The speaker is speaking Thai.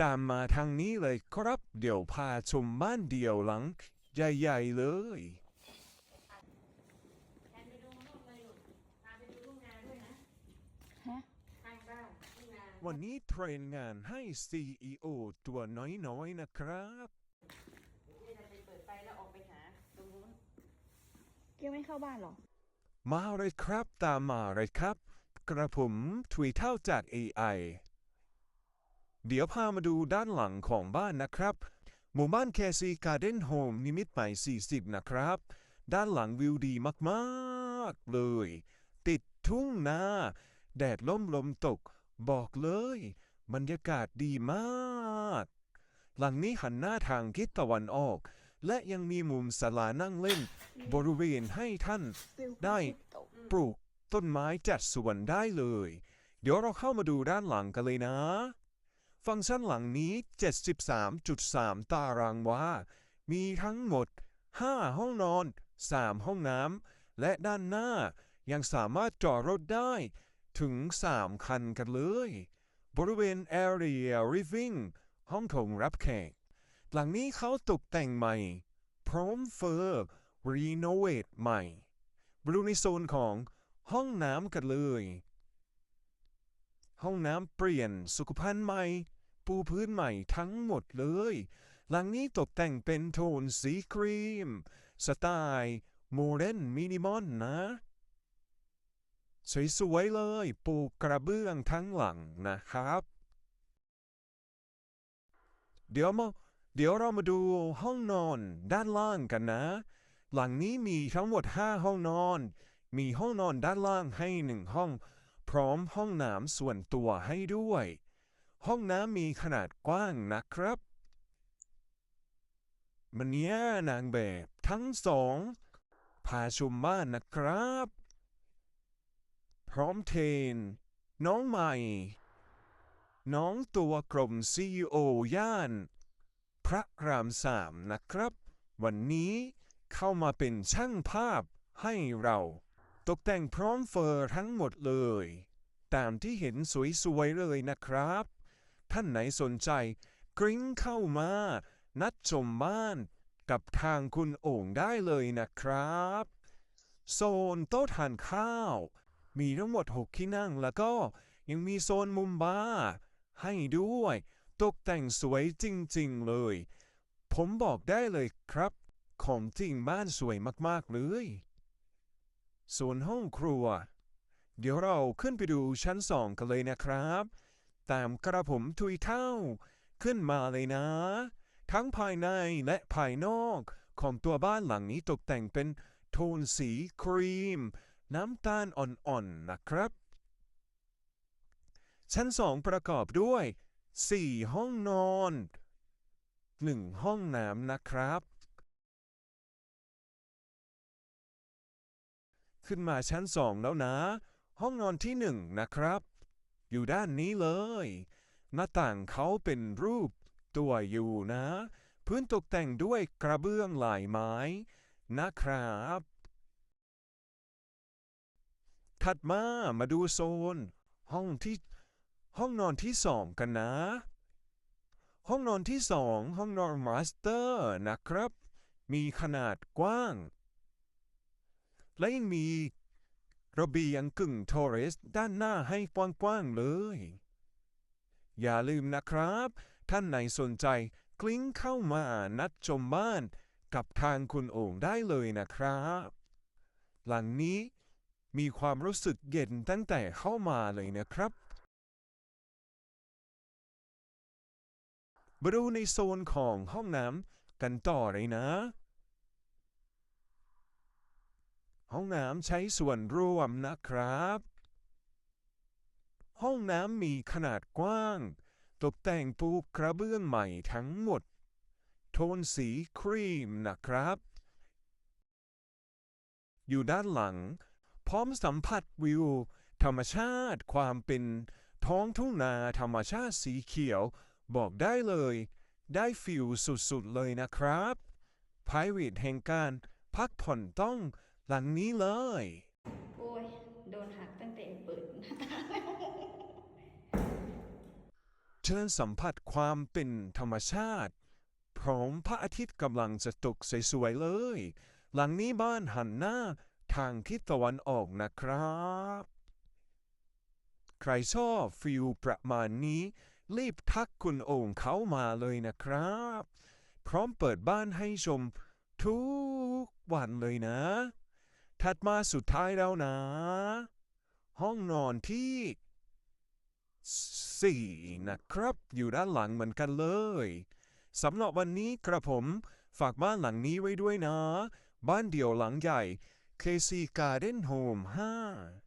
ตามมาทางนี้เลยครับ เดี๋ยวพาชมบ้านเดี่ยวหลัง ใหญ่ๆเลย แทนไปดูนู่นเลยลูกพาไปดูทุ่งนาด้วยนะฮะ ข้างบ้านทุ่งนาวันนี้เทรนงานให้ CEO ตัวน้อยๆนะครับ นี่เราไปเปิดไฟแล้วออกไปหาตรงนู้นยังไม่เข้าบ้านเหรอ มาเลยครับตามมาเลยครับ กระผมทวีเท่าจาก AI เดี๋ยวพามาดูด้านหลังของบ้านนะครับ หมู่บ้านแคซีการ์เด้นโฮมนิมิตใหม่ 40 นะครับ ด้านหลังวิวดีมากๆ เลย ติดทุ่งนา แดดล่มลมตก บอกเลย บรรยากาศดีมาก หลังนี้หันหน้าทางทิศตะวันออก และยังมีมุมศาลานั่งเล่น บริเวณให้ท่านได้ปลูกต้นไม้จัดสวนได้เลย เดี๋ยวเราเข้ามาดูด้านหลังกันเลยนะ ฟังก์ชันหลังนี้ 73.3 ตารางวา มีทั้งหมด 5 ห้องนอน 3 ห้องน้ำ และด้านหน้ายังสามารถจอดรถได้ถึง 3 คันกันเลย บริเวณ Area Living ห้องโถงรับแขก หลังนี้เขาตกแต่งใหม่ พร้อมเฟอร์รีโนเวทใหม่มาดูในโซนของห้องน้ำกันเลย ห้องน้ำเปลี่ยนสุขภัณฑ์ใหม่ ปูพื้นใหม่ทั้งหมดเลย หลังนี้ตกแต่งเป็นโทนสีครีม สไตล์โมเดิร์นมินิมอลนะ สวยๆเลย ปูกระเบื้องทั้งหลังนะครับ เดี๋ยวมาเดี๋ยวเรามาดูห้องนอนด้านล่างกันนะ หลังนี้มีทั้งหมด 5 ห้องนอน มีห้องนอนด้านล่างให้หนึ่งห้อง พร้อมห้องน้ำส่วนตัวให้ด้วย ห้องน้ำมีขนาดกว้างนะครับมันเนี้ยนางแบบทั้งสองพาชมบ้านนะครับ พร้อมเทน น้องใหม่ น้องตัวกลมซีโอย่าน พระรามสามนะครับ วันนี้เข้ามาเป็นช่างภาพให้เรา ตกแต่งพร้อมเฟอร์ทั้งหมดเลย ตามที่เห็นสวยๆเลยนะครับ ท่านไหนสนใจ กริ้งเข้ามา นัดชมบ้านกับทางคุณโอ่งได้เลยนะครับ โซนโต๊ะทานข้าว มีทั้งหมด 6 ที่นั่งแล้วก็ยังมีโซนมุมบาร์ให้ด้วย ตกแต่งสวยจริงๆเลย ผมบอกได้เลยครับ ของจริงบ้านสวยมากๆเลยส่วนห้องครัว เดี๋ยวเราขึ้นไปดูชั้นสองกันเลยนะครับ ตามกระผมทุยเท่า ขึ้นมาเลยนะ ทั้งภายในและภายนอก ของตัวบ้านหลังนี้ตกแต่งเป็นโทนสีครีม น้ำตาลอ่อนๆนะครับ ชั้นสองประกอบด้วย 4 ห้องนอน 1 ห้องน้ำนะครับ ขึ้นมาชั้นสองแล้วนะ ห้องนอนที่หนึ่งนะครับ อยู่ด้านนี้เลย หน้าต่างเขาเป็นรูป ตัวอยู่นะ พื้นตกแต่งด้วยกระเบื้องลายไม้ นะครับ ถัดมามาดูโซน ห้องที่ห้องนอนที่สองกันนะ ห้องนอนที่สองห้องนอนมาสเตอร์นะครับ มีขนาดกว้าง และยังมี ระเบียงกึ่งโทเรสด้านหน้าให้กว้างๆเลย อย่าลืมนะครับ ท่านไหนสนใจกลิ้งเข้ามานัดชมบ้านกับทางคุณโอ่งได้เลยนะครับ หลังนี้มีความรู้สึกเย็นตั้งแต่เข้ามาเลยนะครับมาดูในโซนของห้องน้ำกันต่อเลยนะ ห้องน้ำใช้ส่วนร่วมนะครับ ห้องน้ำมีขนาดกว้าง ตกแต่งปูกระเบื้องใหม่ทั้งหมด โทนสีครีมนะครับ อยู่ด้านหลัง พร้อมสัมผัสวิว ธรรมชาติความเป็นท้องทุ่งนาธรรมชาติสีเขียว บอกได้เลย ได้ฟิลสุดๆเลยนะครับพายวีดแห่งการพักผ่อนต้อง หลังนี้เลย โอ้ย โดนหักตั้งแต่เปิดหน้าต่างเชิญสัมผัสความเป็นธรรมชาติ พร้อมพระอาทิตย์กำลังจะตกสวยๆเลย หลังนี้บ้านหันหน้าทางทิศตะวันออกนะครับ ใครชอบฟิลประมาณนี้ รีบทักคุณโอ่งเขามาเลยนะครับ พร้อมเปิดบ้านให้ชมทุกวันเลยนะ ถัดมาสุดท้ายแล้วนะ ห้องนอนที่สี่นะครับ อยู่ด้านหลังเหมือนกันเลยสำหรับวันนี้กระผมฝากบ้านหลังนี้ไว้ด้วยนะ บ้านเดี่ยวหลังใหญ่ KC Garden Home 5